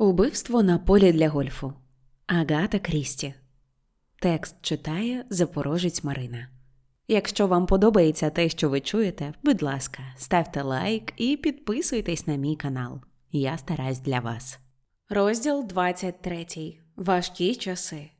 Убивство на полі для гольфу. Агата Крісті. Текст читає Запорожець Марина. Якщо вам подобається те, що ви чуєте, будь ласка, ставте лайк і підписуйтесь на мій канал. Я стараюсь для вас. Розділ 23. Важкі часи.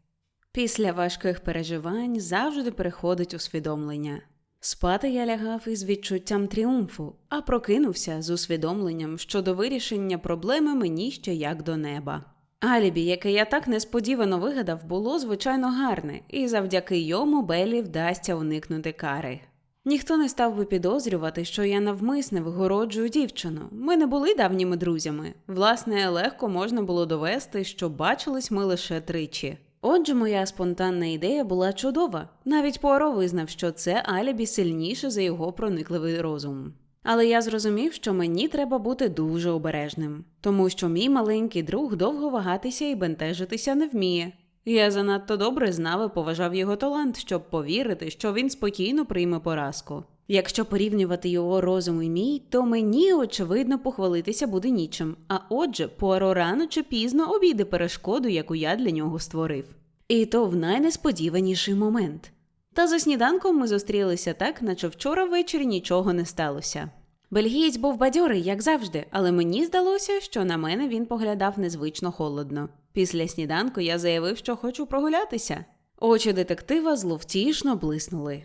Після важких переживань завжди приходить усвідомлення. Спати я лягав із відчуттям тріумфу, а прокинувся з усвідомленням, що до вирішення проблеми мені ще як до неба. Алібі, яке я так несподівано вигадав, було звичайно гарне, і завдяки йому Беллі вдасться уникнути кари. Ніхто не став би підозрювати, що я навмисне вигороджую дівчину. Ми не були давніми друзями. Власне, легко можна було довести, що бачились ми лише тричі. Отже, моя спонтанна ідея була чудова. Навіть Пуаро визнав, що це алібі сильніше за його проникливий розум. Але я зрозумів, що мені треба бути дуже обережним, тому що мій маленький друг довго вагатися і бентежитися не вміє. Я занадто добре знав і поважав його талант, щоб повірити, що він спокійно прийме поразку. Якщо порівнювати його розум і мій, то мені, очевидно, похвалитися буде нічим. А отже, Пуаро рано чи пізно обійде перешкоду, яку я для нього створив. І то в найнесподіваніший момент. Та за сніданком ми зустрілися так, наче вчора ввечері нічого не сталося. Бельгієць був бадьорий, як завжди, але мені здалося, що на мене він поглядав незвично холодно. Після сніданку я заявив, що хочу прогулятися. Очі детектива зловтішно блиснули.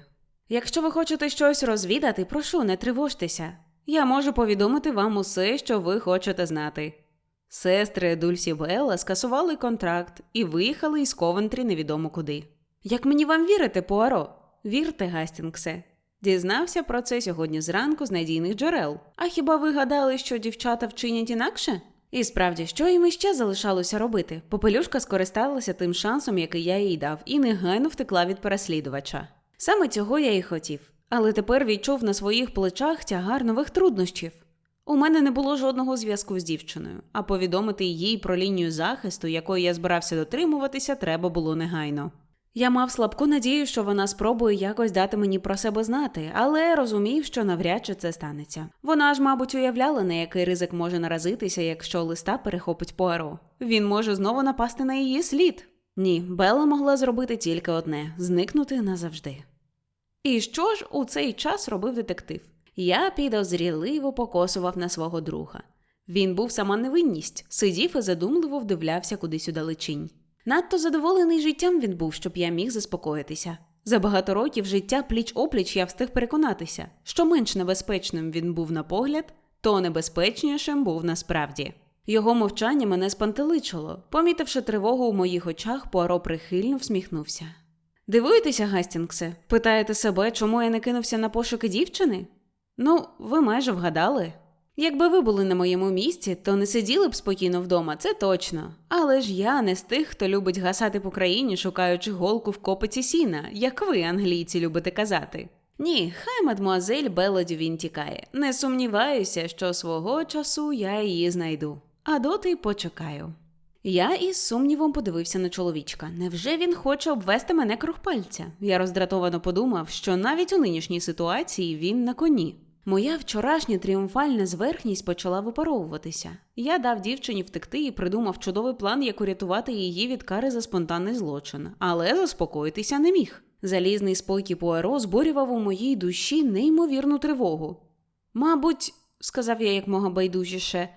Якщо ви хочете щось розвідати, прошу, не тривожтеся. Я можу повідомити вам усе, що ви хочете знати. Сестри Дульсі Белла скасували контракт і виїхали із Ковентрі невідомо куди. Як мені вам вірити, Пуаро? Вірте, Гастінгсе. Дізнався про це сьогодні зранку з надійних джерел. А хіба ви гадали, що дівчата вчинять інакше? І справді, що їм іще залишалося робити? Попелюшка скористалася тим шансом, який я їй дав, і негайно втекла від переслідувача. Саме цього я і хотів, але тепер відчув на своїх плечах тягар нових труднощів. У мене не було жодного зв'язку з дівчиною, а повідомити їй про лінію захисту, якої я збирався дотримуватися, треба було негайно. Я мав слабку надію, що вона спробує якось дати мені про себе знати, але розумів, що навряд чи це станеться. Вона ж, мабуть, уявляла, на який ризик може наразитися, якщо листа перехопить Пуаро. Він може знову напасти на її слід. Ні, Белла могла зробити тільки одне зникнути назавжди. І що ж у цей час робив детектив? Я підозріливо покосував на свого друга. Він був сама невинність, сидів і задумливо вдивлявся кудись удалечінь. Надто задоволений життям він був, щоб я міг заспокоїтися. За багато років життя пліч опліч я встиг переконатися, що менш небезпечним він був на погляд, то небезпечнішим був насправді. Його мовчання мене спантеличило. Помітивши тривогу у моїх очах, Пуаро прихильно всміхнувся. Дивуєтеся, Гастінгсе? Питаєте себе, чому я не кинувся на пошуки дівчини? Ну, ви майже вгадали. Якби ви були на моєму місці, то не сиділи б спокійно вдома, це точно. Але ж я не з тих, хто любить гасати по країні, шукаючи голку в копиці сіна, як ви, англійці, любите казати. Ні, хай мадмуазель Белоді він тікає. Не сумніваюся, що свого часу я її знайду. А доти почекаю. Я із сумнівом подивився на чоловічка. Невже він хоче обвести мене круг пальця? Я роздратовано подумав, що навіть у нинішній ситуації він на коні. Моя вчорашня тріумфальна зверхність почала випаровуватися. Я дав дівчині втекти і придумав чудовий план, як урятувати її від кари за спонтанний злочин, але заспокоїтися не міг. Залізний спокій Пуаро зборював у моїй душі неймовірну тривогу. Мабуть, сказав я якмога байдужіше,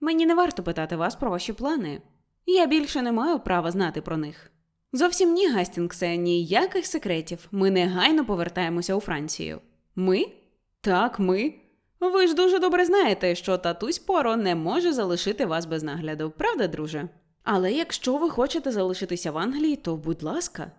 мені не варто питати вас про ваші плани. Я більше не маю права знати про них. Зовсім ні, Гастінгсе, ніяких секретів. Ми негайно повертаємося у Францію. Ми? Так, ми. Ви ж дуже добре знаєте, що татусь Поро не може залишити вас без нагляду, правда, друже? Але якщо ви хочете залишитися в Англії, то будь ласка.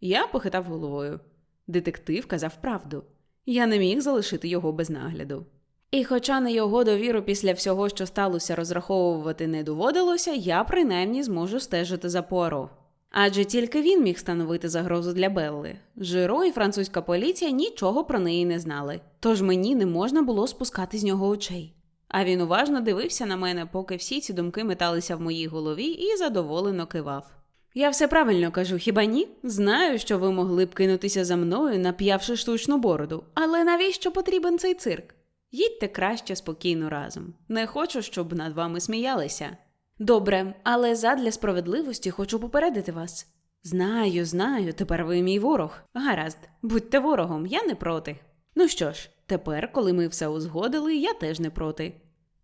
Я похитав головою. Детектив казав правду. Я не міг залишити його без нагляду. І, хоча на його довіру після всього, що сталося, розраховувати не доводилося, я принаймні зможу стежити за Пуаро. Адже тільки він міг становити загрозу для Белли. Жиро і французька поліція нічого про неї не знали, тож мені не можна було спускати з нього очей. А він уважно дивився на мене, поки всі ці думки металися в моїй голові і задоволено кивав. Я все правильно кажу, хіба ні? Знаю, що ви могли б кинутися за мною, нап'явши штучну бороду, але навіщо потрібен цей цирк? Їдьте краще спокійно разом. Не хочу, щоб над вами сміялися. Добре, але задля справедливості хочу попередити вас. Знаю, знаю, тепер ви мій ворог. Гаразд, будьте ворогом, я не проти. Ну що ж, тепер, коли ми все узгодили, я теж не проти.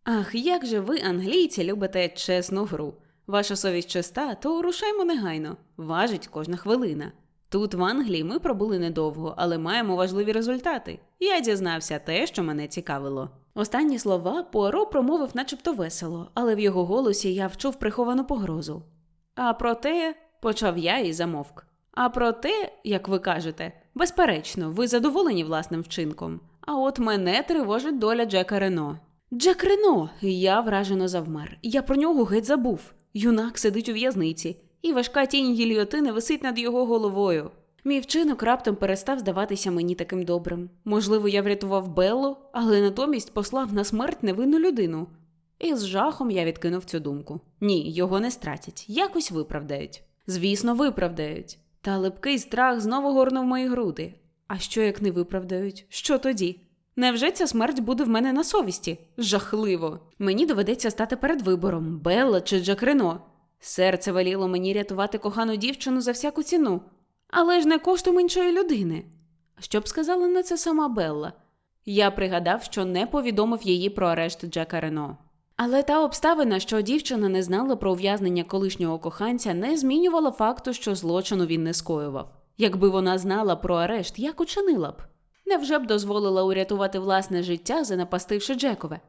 Ах, як же ви, англійці, любите чесну гру. Ваша совість чиста, то рушаймо негайно. Важить кожна хвилина. Тут, в Англії, ми пробули недовго, але маємо важливі результати. Я дізнався те, що мене цікавило. Останні слова Пуаро промовив начебто весело, але в його голосі я вчув приховану погрозу. А проте, почав я і замовк. А проте, як ви кажете, безперечно, ви задоволені власним вчинком. А от мене тривожить доля Джека Рено. Джек Рено! Я вражено завмер. Я про нього геть забув. Юнак сидить у в'язниці, і важка тінь гільйотини висить над його головою. Мій вчинок раптом перестав здаватися мені таким добрим. Можливо, я врятував Беллу, але натомість послав на смерть невинну людину. І з жахом я відкинув цю думку. Ні, його не стратять, якось виправдають. Звісно, виправдають. Та липкий страх знову горнув мої груди. А що як не виправдають? Що тоді? Невже ця смерть буде в мене на совісті? Жахливо. Мені доведеться стати перед вибором Белла чи Джек Рено. Серце веліло мені рятувати кохану дівчину за всяку ціну, але ж не коштом іншої людини. Що б сказала на це сама Белла? Я пригадав, що не повідомив її про арешт Джека Рено. Але та обставина, що дівчина не знала про ув'язнення колишнього коханця, не змінювала факту, що злочину він не скоював. Якби вона знала про арешт, як учинила б? Невже б дозволила урятувати власне життя, занапастивши Джекове?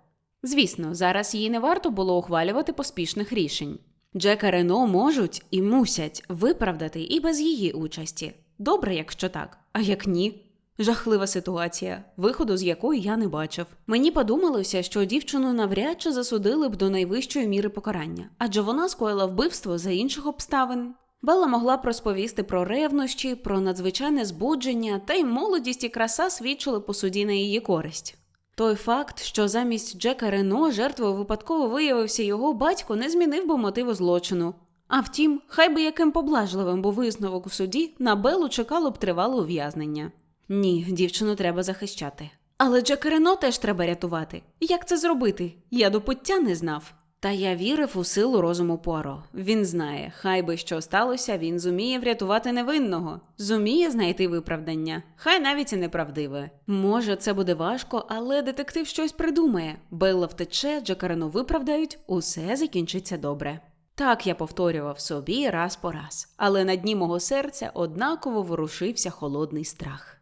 Звісно, зараз їй не варто було ухвалювати поспішних рішень. Джека Рено можуть і мусять виправдати і без її участі. Добре, якщо так, а як ні. Жахлива ситуація, виходу з якої я не бачив. Мені подумалося, що дівчину навряд чи засудили б до найвищої міри покарання, адже вона скоїла вбивство за інших обставин. Белла могла б розповісти про ревнощі, про надзвичайне збудження, та й молодість і краса свідчили по суді на її користь. Той факт, що замість Джека Рено жертвою випадково виявився його батько, не змінив би мотиву злочину. А втім, хай би яким поблажливим був висновок у суді, на Беллу чекало б тривале ув'язнення. Ні, дівчину треба захищати. Але Джека Рено теж треба рятувати. Як це зробити? Я до пуття не знав. Та я вірив у силу розуму Пуаро. Він знає, хай би що сталося, він зуміє врятувати невинного, зуміє знайти виправдання, хай навіть і неправдиве. Може, це буде важко, але детектив щось придумає. Белла втече, Джекарену виправдають, усе закінчиться добре. Так я повторював собі раз по раз, але на дні мого серця однаково ворушився холодний страх.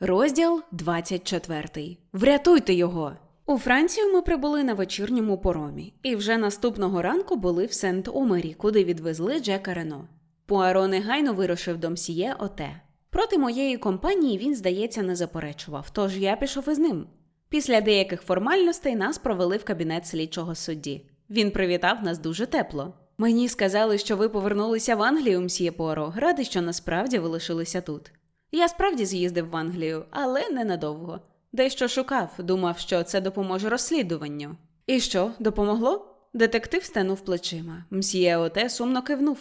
Розділ 24. Врятуйте його! У Францію ми прибули на вечірньому поромі, і вже наступного ранку були в Сент-Омері, куди відвезли Джека Рено. Пуаро негайно вирушив до мсьє Оте. Проти моєї компанії він, здається, не заперечував, тож я пішов із ним. Після деяких формальностей нас провели в кабінет слідчого судді. Він привітав нас дуже тепло. Мені сказали, що ви повернулися в Англію, мсьє Пуаро. Радий, що насправді ви лишилися тут. Я справді з'їздив в Англію, але ненадовго. Дещо шукав, думав, що це допоможе розслідуванню. І що, допомогло? Детектив стенув плечима. Мсьє Оте сумно кивнув.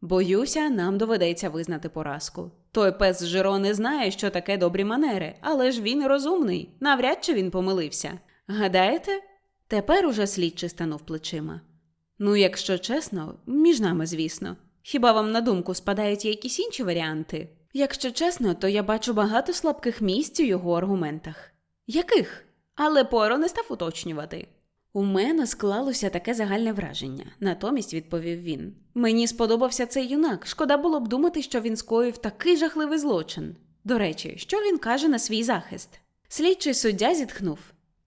Боюся, нам доведеться визнати поразку. Той пес Жиро не знає, що таке добрі манери, але ж він розумний, навряд чи він помилився. Гадаєте? Тепер уже слідчий станув плечима. Ну, якщо чесно, між нами, звісно. Хіба вам на думку спадають якісь інші варіанти? Якщо чесно, то я бачу багато слабких місць у його аргументах. Яких? Але Поро не став уточнювати. У мене склалося таке загальне враження, натомість відповів він. Мені сподобався цей юнак. Шкода було б думати, що він скоїв такий жахливий злочин. До речі, що він каже на свій захист? Слідчий суддя зітхнув.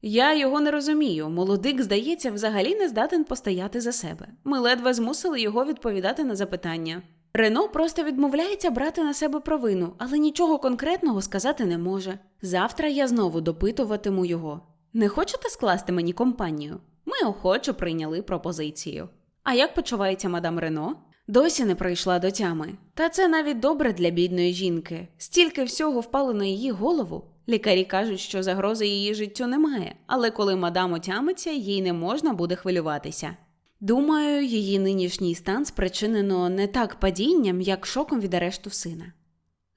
Я його не розумію. Молодик, здається, взагалі не здатен постояти за себе. Ми ледве змусили його відповідати на запитання. Рено просто відмовляється брати на себе провину, але нічого конкретного сказати не може. Завтра я знову допитуватиму його. Не хочете скласти мені компанію? Ми охоче прийняли пропозицію. А як почувається мадам Рено? Досі не прийшла до тями. Та це навіть добре для бідної жінки. Стільки всього впало на її голову. Лікарі кажуть, що загрози її життю немає, але коли мадам отямиться, їй не можна буде хвилюватися. Думаю, її нинішній стан спричинено не так падінням, як шоком від арешту сина.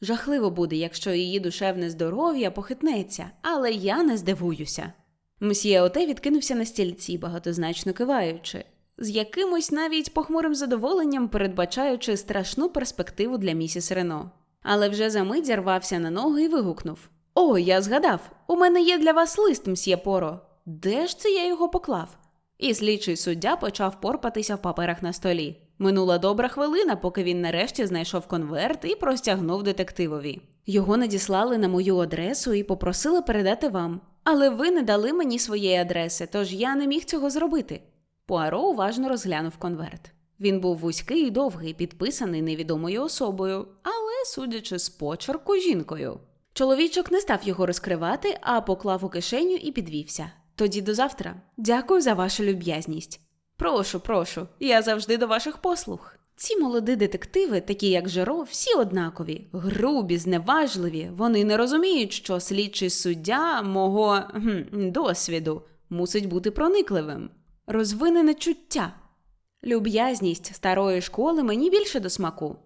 Жахливо буде, якщо її душевне здоров'я похитнеться, але я не здивуюся. Мсьє Оте відкинувся на стільці, багатозначно киваючи. з якимось навіть похмурим задоволенням передбачаючи страшну перспективу для місіс Рено. Але вже за мить зірвався на ноги і вигукнув: О, я згадав! У мене є для вас лист, мсьє Поро. Де ж це я його поклав? І слідчий суддя почав порпатися в паперах на столі. Минула добра хвилина, поки він нарешті знайшов конверт і простягнув детективові. Його надіслали на мою адресу і попросили передати вам. Але ви не дали мені своєї адреси, тож я не міг цього зробити. Пуаро уважно розглянув конверт. Він був вузький і довгий, підписаний невідомою особою, але, судячи з почерку, жінкою. Чоловічок не став його розкривати, а поклав у кишеню і підвівся. Тоді до завтра. Дякую за вашу люб'язність. Прошу, прошу, я завжди до ваших послуг. Ці молоді детективи, такі як Жеро, всі однакові, грубі, зневажливі. Вони не розуміють, що слідчий суддя мого кхм, досвіду мусить бути проникливим, розвинене чуття. Люб'язність старої школи мені більше до смаку.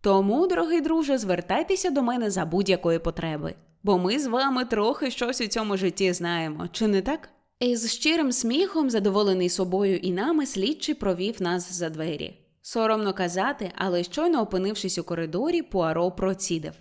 Тому, дорогий друже, звертайтеся до мене за будь-якої потреби, бо ми з вами трохи щось у цьому житті знаємо, чи не так? І з щирим сміхом, задоволений собою і нами, слідчий провів нас за двері. Соромно казати, але щойно опинившись у коридорі, Пуаро процідив.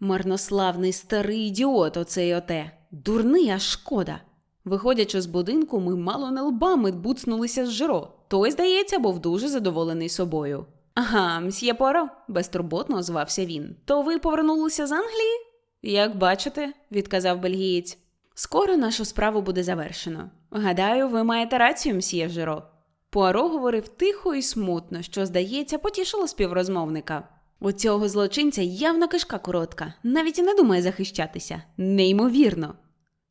Марнославний старий ідіот, оцей оте. Дурний, аж шкода. Виходячи з будинку, ми мало не лбами буцнулися з жиро. Той, здається, був дуже задоволений собою. Ага, мсьє Пуаро», – безтурботно озвався він. То ви повернулися з Англії? Як бачите, відказав бельгієць. Скоро нашу справу буде завершено. Гадаю, ви маєте рацію, мсьє Жиро. Пуаро говорив тихо і смутно, що, здається, потішило співрозмовника. У цього злочинця явно кишка коротка, навіть і не думає захищатися. Неймовірно.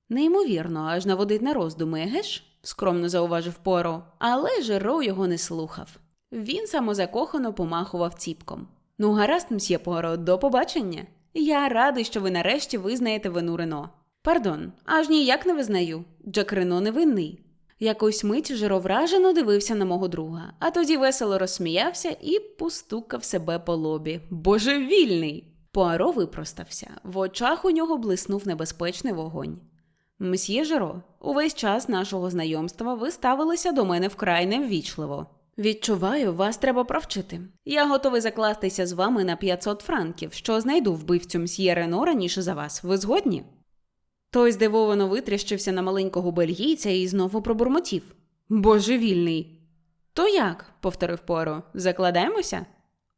Неймовірно, аж наводить на роздуми, геш? скромно зауважив Пуаро. Але Жиро його не слухав. Він самозакохано помахував ціпком. Ну, гаразд, мсьє Пуаро, до побачення. Я радий, що ви нарешті визнаєте вину Рено. Пардон, аж ніяк не визнаю. Джек Рено невинний. Якусь мить Жиро вражено дивився на мого друга, а тоді весело розсміявся і постукав себе по лобі. Божевільний! Пуаро випростався. В очах у нього блиснув небезпечний вогонь. Мсьє Жиро, увесь час нашого знайомства ви ставилися до мене вкрай неввічливо. Відчуваю, вас треба провчити. Я готовий закластися з вами на 500 франків, що знайду вбивцю мсьє Рено раніше за вас. Ви згодні? Той здивовано витріщився на маленького бельгійця і знову пробурмотів. Божевільний. То як? повторив Поро. Закладаємося?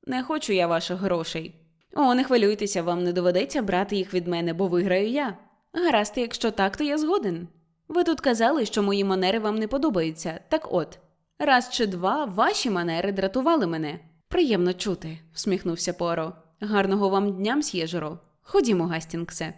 Не хочу я ваших грошей. О, не хвилюйтеся, вам не доведеться брати їх від мене, бо виграю я. Гаразд, якщо так, то я згоден. Ви тут казали, що мої манери вам не подобаються. Так от, раз чи два ваші манери дратували мене. Приємно чути, всміхнувся Поро. Гарного вам дня, мсьє. Ходімо, Гастінгсе.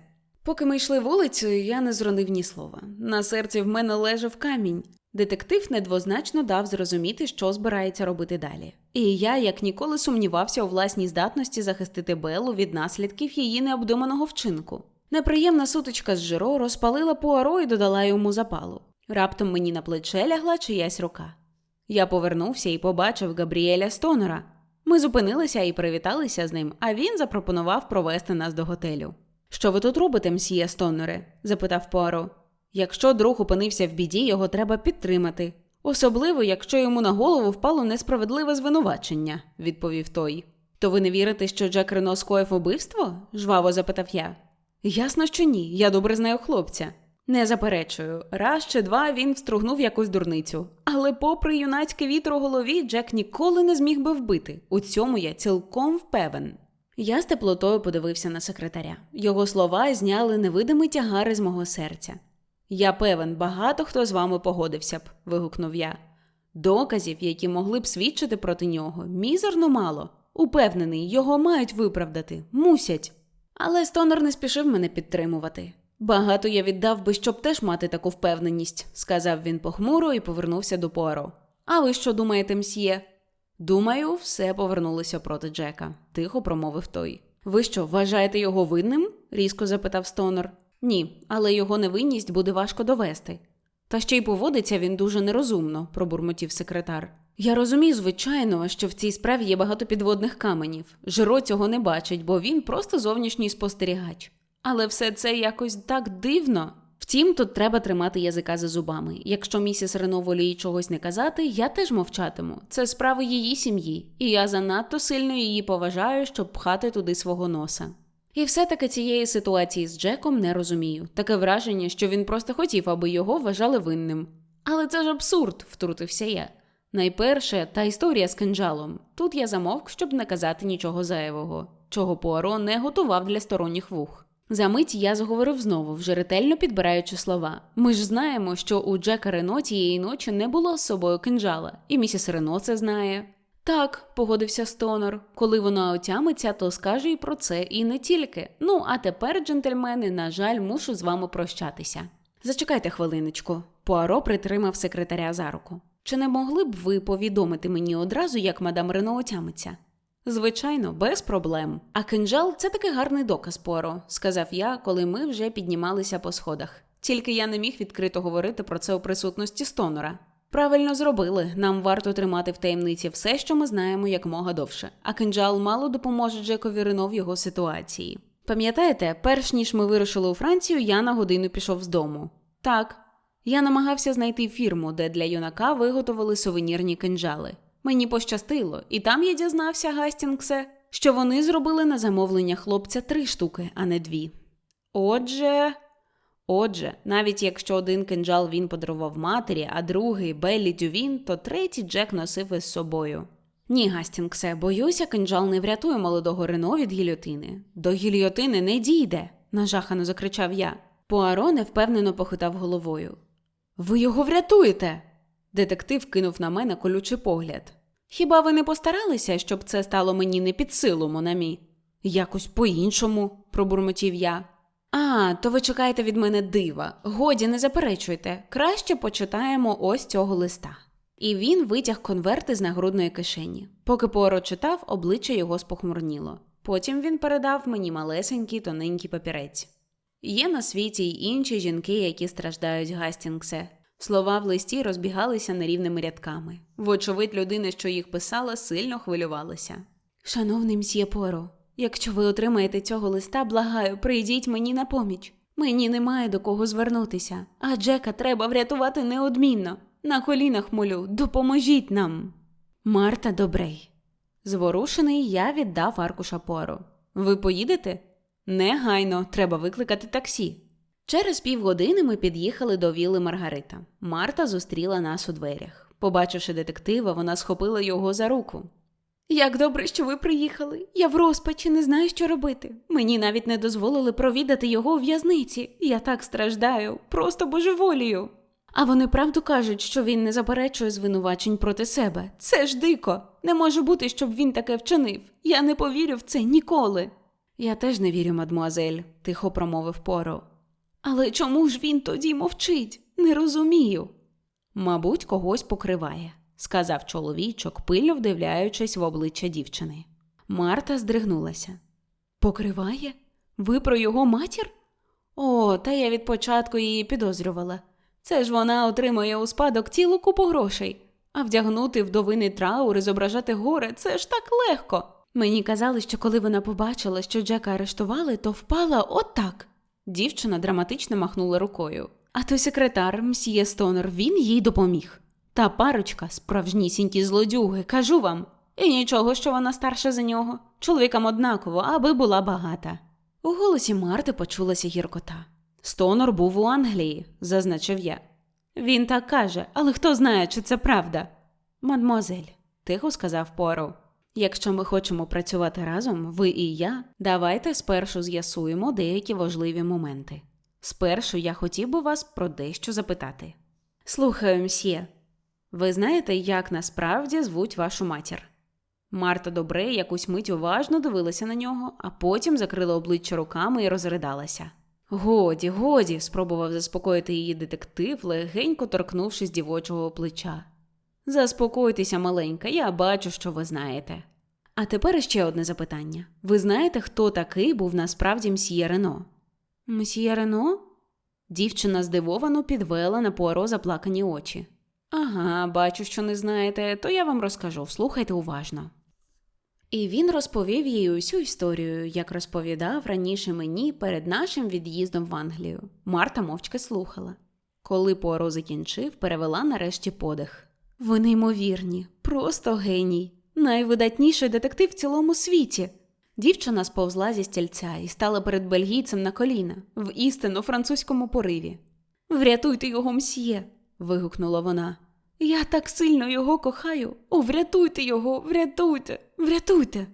Поки ми йшли вулицею, я не зронив ні слова. На серці в мене лежав камінь. Детектив недвозначно дав зрозуміти, що збирається робити далі. І я, як ніколи, сумнівався у власній здатності захистити Беллу від наслідків її необдуманого вчинку. Неприємна сутичка з Жиро розпалила Пуаро і додала йому запалу. Раптом мені на плече лягла чиясь рука. Я повернувся і побачив Габріеля Стонера. Ми зупинилися і привіталися з ним, а він запропонував провести нас до готелю. Що ви тут робите, мсьє Стонере? запитав Пуаро. Якщо друг опинився в біді, його треба підтримати. Особливо, якщо йому на голову впало несправедливе звинувачення, відповів той. То ви не вірите, що Джек Рено скоїв убивство? жваво запитав я. Ясно, що ні, я добре знаю хлопця. Не заперечую, раз чи два він встругнув якусь дурницю. Але, попри юнацький вітер у голові, Джек ніколи не зміг би вбити. У цьому я цілком впевнен. Я з теплотою подивився на секретаря. Його слова зняли невидимий тягар з мого серця. Я певен, багато хто з вами погодився б, вигукнув я. Доказів, які могли б свідчити проти нього, мізерно мало. Упевнений, його мають виправдати, мусять. Але Стонер не спішив мене підтримувати. Багато я віддав би, щоб теж мати таку впевненість, сказав він похмуро і повернувся до Пуаро. А ви що думаєте, мсьє? Думаю, все повернулося проти Джека, тихо промовив той. Ви що, вважаєте його винним? різко запитав Стонер. Ні, але його невинність буде важко довести. Та ще й поводиться він дуже нерозумно, пробурмотів секретар. Я розумію, звичайно, що в цій справі є багато підводних каменів. Жиро цього не бачить, бо він просто зовнішній спостерігач. Але все це якось так дивно. Втім, тут треба тримати язика за зубами. Якщо місіс Рено воліє чогось не казати, я теж мовчатиму. Це справа її сім'ї, і я занадто сильно її поважаю, щоб пхати туди свого носа. І все-таки цієї ситуації з Джеком не розумію. Таке враження, що він просто хотів, аби його вважали винним. Але це ж абсурд, втрутився я. Найперше, та історія з кинджалом. Тут я замовк, щоб не казати нічого зайвого, чого Пуаро не готував для сторонніх вух. Замить я заговорив знову, вже ретельно підбираючи слова. Ми ж знаємо, що у Джека Рено тієї ночі не було з собою кинджала, і місіс Рено це знає. Так, погодився Стонор. Коли вона отямиться, то скаже і про це, і не тільки. Ну, а тепер, джентльмени, на жаль, мушу з вами прощатися. Зачекайте хвилиночку. Пуаро притримав секретаря за руку. Чи не могли б ви повідомити мені одразу, як мадам Рено отямиться? Звичайно, без проблем. А кинджал це такий гарний доказ, Пуаро», – сказав я, коли ми вже піднімалися по сходах. Тільки я не міг відкрито говорити про це у присутності стонора. Правильно зробили. Нам варто тримати в таємниці все, що ми знаємо якмога довше. А кинджал мало допоможе Джекові Рено в його ситуації. Пам'ятаєте, перш ніж ми вирушили у Францію, я на годину пішов з дому. Так, я намагався знайти фірму, де для юнака виготовили сувенірні кинджали. Мені пощастило, і там я дізнався, Гастінгсе, що вони зробили на замовлення хлопця три штуки, а не дві. Отже. Отже, навіть якщо один кинджал він подарував матері, а другий Беллі Дювін, то третій Джек носив із собою. Ні, Гастінгсе, боюся, кинджал не врятує молодого Рено від гільотини. До гільйотини не дійде, нажахано закричав я. Пуаро невпевнено похитав головою. Ви його врятуєте. Детектив кинув на мене колючий погляд. Хіба ви не постаралися, щоб це стало мені не під силу, Монамі? Якось по-іншому, пробурмотів я. А, то ви чекаєте від мене дива. Годі, не заперечуйте. Краще почитаємо ось цього листа. І він витяг конверти з нагрудної кишені. Поки Пуаро читав, обличчя його спохмурніло. Потім він передав мені малесенький тоненький папірець. Є на світі й інші жінки, які страждають Гастінгсе. Слова в листі розбігалися нерівними рядками. Вочевидь, людина, що їх писала, сильно хвилювалася. Шановний мсьє Поро, якщо ви отримаєте цього листа, благаю, прийдіть мені на поміч. Мені немає до кого звернутися, а Джека треба врятувати неодмінно. На колінах молю, допоможіть нам. Марта Добрей. Зворушений, я віддав аркуша Поро. Ви поїдете? Негайно, треба викликати таксі. Через півгодини ми під'їхали до віли Маргарита. Марта зустріла нас у дверях. Побачивши детектива, вона схопила його за руку. Як добре, що ви приїхали. Я в розпачі не знаю, що робити. Мені навіть не дозволили провідати його у в'язниці. Я так страждаю, просто божеволію. А вони правду кажуть, що він не заперечує звинувачень проти себе. Це ж дико. Не може бути, щоб він таке вчинив. Я не повірю в це ніколи. Я теж не вірю, мадмуазель, тихо промовив Поро. Але чому ж він тоді мовчить? Не розумію. Мабуть, когось покриває, сказав чоловічок, пильно вдивляючись в обличчя дівчини. Марта здригнулася. Покриває? Ви про його матір? О, та я від початку її підозрювала. Це ж вона отримує у спадок цілу купу грошей, а вдягнути вдовиний траур і зображати горе це ж так легко. Мені казали, що коли вона побачила, що Джека арештували, то впала отак. Дівчина драматично махнула рукою. А той секретар, мсьє Стонер, він їй допоміг. Та парочка, справжнісінькі злодюги, кажу вам. І нічого, що вона старша за нього. Чоловікам однаково, аби була багата. У голосі Марти почулася гіркота. Стонор був у Англії, зазначив я. Він так каже, але хто знає, чи це правда. Мадмозель, тихо сказав Поро. Якщо ми хочемо працювати разом, ви і я, давайте спершу з'ясуємо деякі важливі моменти. Спершу я хотів би вас про дещо запитати. Слухаю, мсьє. Ви знаєте, як насправді звуть вашу матір? Марта добре якусь мить уважно дивилася на нього, а потім закрила обличчя руками і розридалася. Годі, годі, спробував заспокоїти її детектив, легенько торкнувшись дівочого плеча. Заспокойтеся, маленька, я бачу, що ви знаєте. А тепер ще одне запитання. Ви знаєте, хто такий був насправді мсьє Рено? Мсьє Рено? Дівчина здивовано підвела на Пуаро заплакані очі. Ага, бачу, що не знаєте, то я вам розкажу, слухайте уважно. І він розповів їй усю історію, як розповідав раніше мені перед нашим від'їздом в Англію. Марта мовчки слухала. Коли Пуаро закінчив, перевела нарешті подих. Ви неймовірні, просто геній, найвидатніший детектив в цілому світі. Дівчина сповзла зі стільця і стала перед бельгійцем на коліна в істинно французькому пориві. Врятуйте його, мсьє. вигукнула вона. Я так сильно його кохаю. О, врятуйте його, врятуйте, врятуйте.